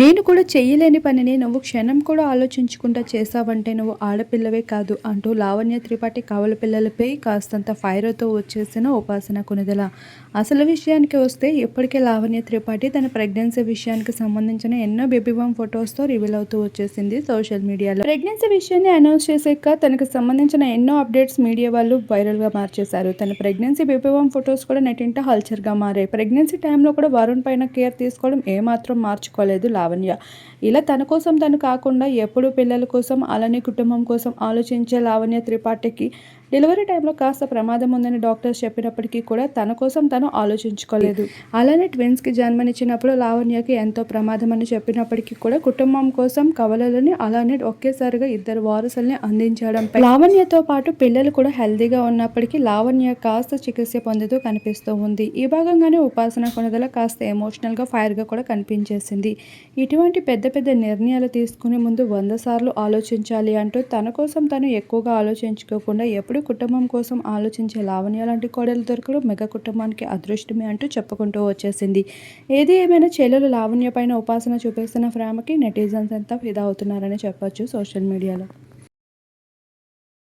నేను కూడా చెయ్యలేని పనిని నువ్వు క్షణం కూడా ఆలోచించకుండా చేసావంటే నువ్వు ఆడపిల్లవే కాదు అంటూ లావణ్య త్రిపాఠి కవల పిల్లలపై కాస్తంత ఫైర్తో వచ్చేసిన ఉపాసన కొనుదల. అసలు విషయానికి వస్తే ఇప్పటికే లావణ్య త్రిపాఠి తన ప్రెగ్నెన్సీ విషయానికి సంబంధించిన ఎన్నో బేబీ బామ్ ఫొటోస్తో రివీల్ అవుతూ వచ్చేసింది సోషల్ మీడియాలో. ప్రెగ్నెన్సీ విషయాన్ని అనౌన్స్ చేసాక తనకు సంబంధించిన ఎన్నో అప్డేట్స్ మీడియా వాళ్ళు వైరల్గా మార్చేశారు. తన ప్రెగ్నెన్సీ బేబీ బామ్ ఫొటోస్ కూడా నెటింట హల్చర్గా మారాయి. ప్రెగ్నెన్సీ టైంలో కూడా వరుణ్ పైన కేర్ తీసుకోవడం ఏమాత్రం మార్చుకోలేదు లావణ్య. లావణ్య. ఇలా తన కోసం తను కాకుండా ఎప్పుడు పిల్లల కోసం అలానే కుటుంబం కోసం ఆలోచించే లావణ్య త్రిపాఠికి డెలివరీ టైంలో కాస్త ప్రమాదం ఉందని డాక్టర్స్ చెప్పినప్పటికీ కూడా తన కోసం తను ఆలోచించుకోలేదు. అలానే ట్విన్స్కి జన్మనిచ్చినప్పుడు లావణ్యకి ఎంతో ప్రమాదం అని చెప్పినప్పటికీ కూడా కుటుంబం కోసం కవలలని అలానే ఒకేసారిగా ఇద్దరు వారసుల్ని అందించడం లావణ్యతో పాటు పిల్లలు కూడా హెల్దీగా ఉన్నప్పటికీ లావణ్య కాస్త చికిత్స పొందుతూ కనిపిస్తూ ఉంది. ఈ భాగంగానే ఉపాసన కొనదల కాస్త ఎమోషనల్గా ఫైర్గా కూడా కనిపించేసింది. ఇటువంటి పెద్ద పెద్ద నిర్ణయాలు తీసుకునే ముందు వంద సార్లు ఆలోచించాలి అంటూ తన కోసం తను ఎక్కువగా ఆలోచించుకోకుండా ఎప్పుడు ఎప్పుడు కుటుంబం కోసం ఆలోచించే లావణ్య లాంటి కోడలు దొరకడం మెగా కుటుంబానికి అదృష్టమే అంటూ చెప్పుకుంటూ వచ్చేసింది. ఏది ఏమైనా చెల్లెలు లావణ్య పైన ఉపాసన చూపిస్తున్న ప్రేమకి నెటిజన్స్ అంతా ఫిదా అవుతున్నారని చెప్పొచ్చు సోషల్ మీడియాలో.